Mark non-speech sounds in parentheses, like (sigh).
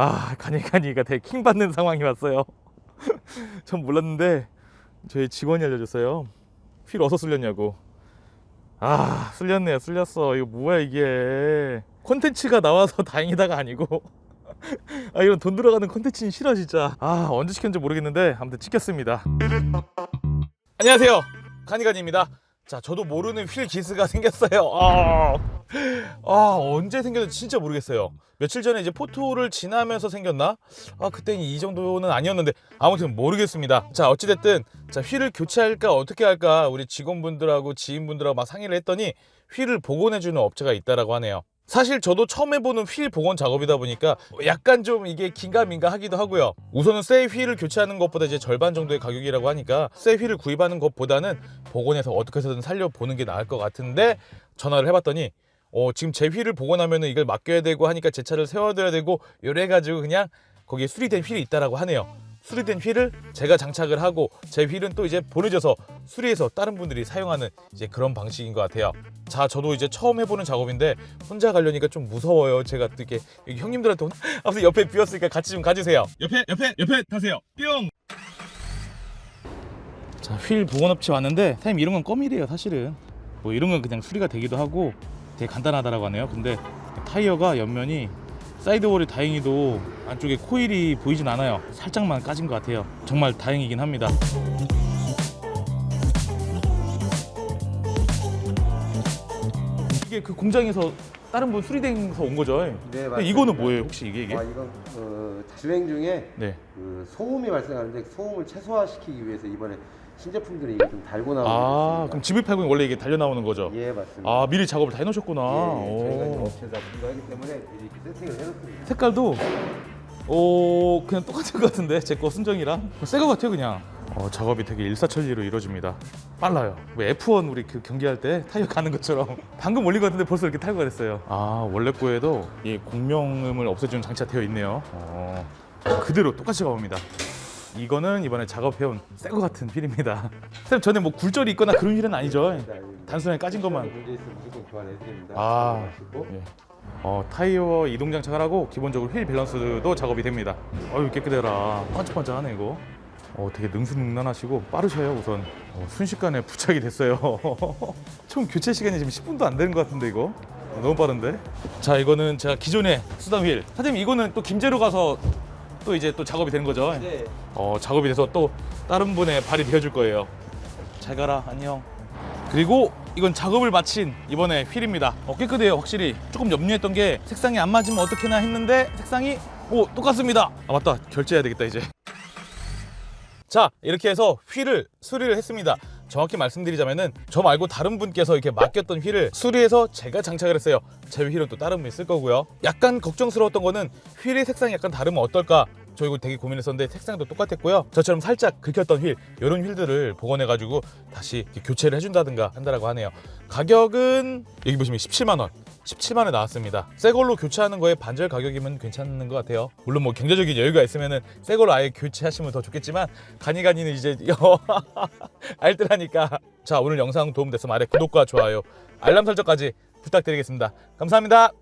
아 가니가니가 되게 킹 받는 상황이 왔어요. (laughs) 전 몰랐는데 저희 직원이 알려줬어요. 휠 어디서 쓸렸냐고. 아 쓸렸네요. 쓸렸어. 이거 뭐야 이게. 콘텐츠가 나와서 (laughs) 다행이다가 아니고. (laughs) 아 이런 돈 들어가는 콘텐츠는 싫어 진짜. 아 언제 시켰는지 모르겠는데 아무튼 찍혔습니다. 안녕하세요. 가니가니입니다. 자 저도 모르는 휠 기스가 생겼어요. 아, 아 언제 생겼는지 진짜 모르겠어요. 며칠 전에 이제 포토를 지나면서 생겼나? 아 그때는 이 정도는 아니었는데 아무튼 모르겠습니다. 자 어찌됐든 자 휠을 교체할까 어떻게 할까 우리 직원분들하고 지인분들하고 막 상의를 했더니 휠을 복원해주는 업체가 있다라고 하네요. 사실 저도 처음 해보는 휠 복원 작업이다 보니까 약간 좀 이게 긴가민가 하기도 하고요. 우선은 새 휠을 교체하는 것보다 이제 절반 정도의 가격이라고 하니까 새 휠을 구입하는 것보다는 복원해서 어떻게 해서든 살려보는 게 나을 것 같은데 전화를 해봤더니 어, 지금 제 휠을 복원하면 이걸 맡겨야 되고 하니까 제 차를 세워둬야 되고 이래가지고 그냥 거기에 수리된 휠이 있다라고 하네요. 수리된 휠을 제가 장착을 하고 제 휠은 또 이제 보내줘서 수리해서 다른 분들이 사용하는 이제 그런 방식인 것 같아요. 자, 저도 이제 처음 해보는 작업인데 혼자 가려니까 좀 무서워요. 제가 또 이렇게 여기 형님들한테 혼- (laughs) 아무튼 옆에 비었으니까 같이 좀 가주세요. 옆에 옆에 옆에 타세요. 뿅. 자, 휠 복원업체 왔는데 사장님 이런 건 껌이래요, 사실은. 뭐 이런 건 그냥 수리가 되기도 하고 되게 간단하다라고 하네요. 근데 타이어가 옆면이 사이드월이 다행히도 안쪽에 코일이 보이진 않아요. 살짝만 까진 것 같아요. 정말 다행이긴 합니다. 이게 그 공장에서 다른 분 수리돼서 온 거죠? 네, 근데 맞습니다. 이거는 뭐예요, 혹시 이게 이게? 아, 이건 어, 주행 중에 네. 그 소음이 발생하는데 소음을 최소화시키기 위해서 이번에 신제품들이 이거 좀 달고 나오고 아, 그럼 GV80이 원래 이게 달려 나오는 거죠? 예, 맞습니다. 아, 미리 작업을 다 해놓으셨구나. 예, 예, 저희가 이제 오. 업체에서 분가하기 때문에 미리 이렇게 세팅을 해놓습니다. 색깔도 오 그냥 똑같은 것 같은데 제 거 순정이랑 새 거 같아요 그냥 어, 작업이 되게 일사천리로 이루어집니다 빨라요 뭐 F1 우리 그 경기할 때 타이어 가는 것처럼 (laughs) 방금 올린 것 같은데 벌써 이렇게 탈 거랬어요 아 원래 거에도 이 공명음을 없애주는 장치가 되어 있네요 어, 그대로 똑같이 작업합니다 이거는 이번에 작업해온 새거 같은 휠입니다 선생님 전에 뭐 굴절이 있거나 그런 휠은 아니죠 단순하게 까진 것만. 아. 예. 어, 타이어 이동 장착을 하고 기본적으로 휠 밸런스도 작업이 됩니다. 어유 깨끗해라. 반짝반짝하네 이거. 어, 되게 능수능란하시고 빠르셔요 우선. 어, 순식간에 부착이 됐어요. (laughs) 총 교체 시간이 지금 10분도 안 되는 것 같은데 이거. 어, 너무 빠른데? 자 이거는 제가 기존에 쓰던 휠. 사장님 이거는 또 김제로 가서 또 이제 또 작업이 되는 거죠? 네. 어, 작업이 돼서 또 다른 분의 발이 되어줄 거예요. 잘 가라, 안녕. 그리고 이건 작업을 마친 이번에 휠입니다. 어, 깨끗해요, 확실히. 조금 염려했던 게 색상이 안 맞으면 어떻게나 했는데 색상이 오 똑같습니다. 아 맞다, 결제해야 되겠다 이제. 자 이렇게 해서 휠을 수리를 했습니다. 정확히 말씀드리자면은 저 말고 다른 분께서 이렇게 맡겼던 휠을 수리해서 제가 장착을 했어요. 제 휠은 또 다른 분이 쓸 거고요. 약간 걱정스러웠던 거는 휠의 색상이 약간 다르면 어떨까? 저 이거 되게 고민했었는데 색상도 똑같았고요. 저처럼 살짝 긁혔던 휠, 이런 휠들을 복원해가지고 다시 교체를 해준다든가 한다라고 하네요. 가격은 여기 보시면 17만 원. 17만 원에 나왔습니다. 새 걸로 교체하는 거에 반절 가격이면 괜찮은 것 같아요. 물론 뭐 경제적인 여유가 있으면은 새 걸로 아예 교체하시면 더 좋겠지만 가니가니는 이제 (laughs) 알뜰하니까 자 오늘 영상 도움됐으면 아래 구독과 좋아요 알람 설정까지 부탁드리겠습니다. 감사합니다.